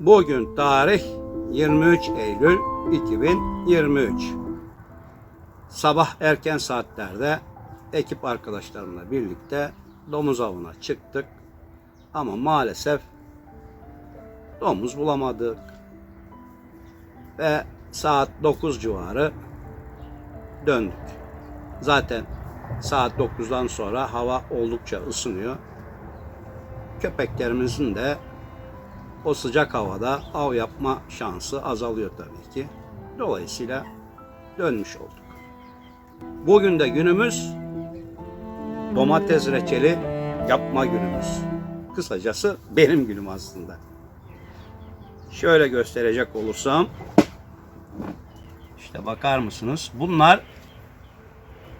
Bugün tarih 23 Eylül 2023. Sabah erken saatlerde ekip arkadaşlarımla birlikte domuz avına çıktık. Ama maalesef domuz bulamadık. Ve saat 9 civarı döndük. Zaten saat 9'dan sonra hava oldukça ısınıyor. Köpeklerimizin de o sıcak havada av yapma şansı azalıyor tabii ki. Dolayısıyla dönmüş olduk. Bugün de günümüz domates reçeli yapma günümüz. Kısacası benim günüm aslında. Şöyle gösterecek olursam işte bakar mısınız? Bunlar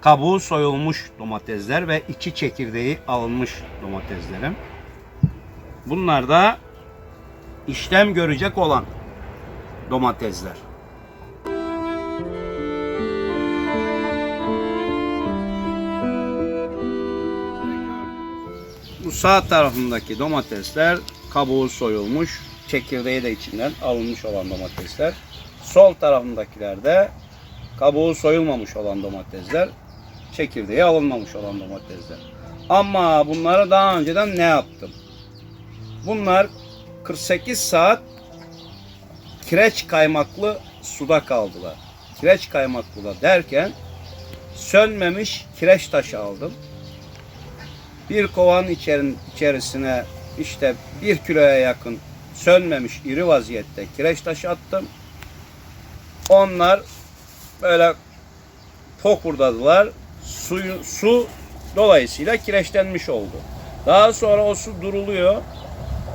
kabuğu soyulmuş domatesler ve içi çekirdeği alınmış domateslerim. Bunlar da işlem görecek olan domatesler. Bu sağ tarafındaki domatesler kabuğu soyulmuş, çekirdeği de içinden alınmış olan domatesler. Sol tarafındakiler de kabuğu soyulmamış olan domatesler, çekirdeği alınmamış olan domatesler. Ama bunları daha önceden ne yaptım? Bunlar 48 saat kireç kaymaklı suda kaldılar. Kireç kaymaklı da derken sönmemiş kireç taşı aldım. Bir kovanın içerin, içerisine işte bir kiloya yakın sönmemiş iri vaziyette kireç taşı attım. Onlar böyle fokurdadılar. Suyu, su dolayısıyla kireçlenmiş oldu. Daha sonra o su duruluyor.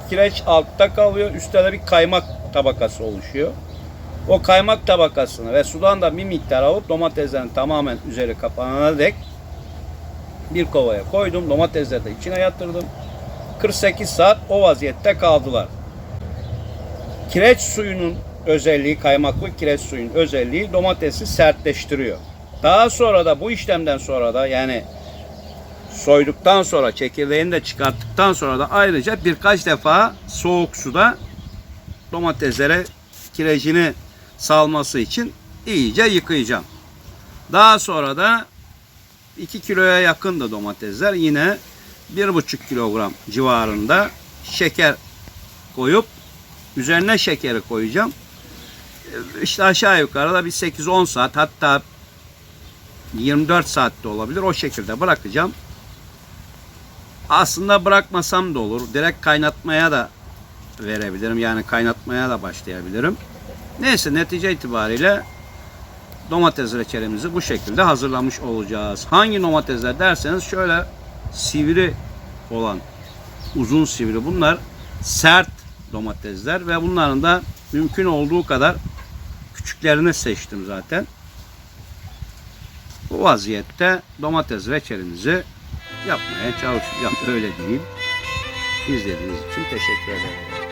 Kireç altta kalıyor. Üstte de bir kaymak tabakası oluşuyor. O kaymak tabakasını ve sudan da bir miktar alıp domateslerin tamamen üzeri kapanana dek bir kovaya koydum. Domatesleri de içine yatırdım. 48 saat o vaziyette kaldılar. Kireç suyunun özelliği, kaymaklı kireç suyun özelliği domatesi sertleştiriyor. Daha sonra da bu işlemden sonra da yani soyduktan sonra çekirdeğini de çıkarttıktan sonra da ayrıca birkaç defa soğuk suda domateslere kirecini salması için iyice yıkayacağım. Daha sonra da 2 kiloya yakın da domatesler yine 1,5 kilogram civarında şeker koyup üzerine şekeri koyacağım. İşte aşağı yukarı da bir 8-10 saat hatta 24 saatte olabilir o şekilde bırakacağım. Aslında bırakmasam da olur. Direkt kaynatmaya da verebilirim. Yani kaynatmaya da başlayabilirim. Neyse netice itibariyle domates reçelimizi bu şekilde hazırlamış olacağız. Hangi domatesler derseniz şöyle sivri olan uzun sivri bunlar sert domatesler ve bunların da mümkün olduğu kadar küçüklerini seçtim zaten. Bu vaziyette domates reçelimizi yapmaya çalışacağım öyle diyeyim. İzlediğiniz için teşekkür ederim.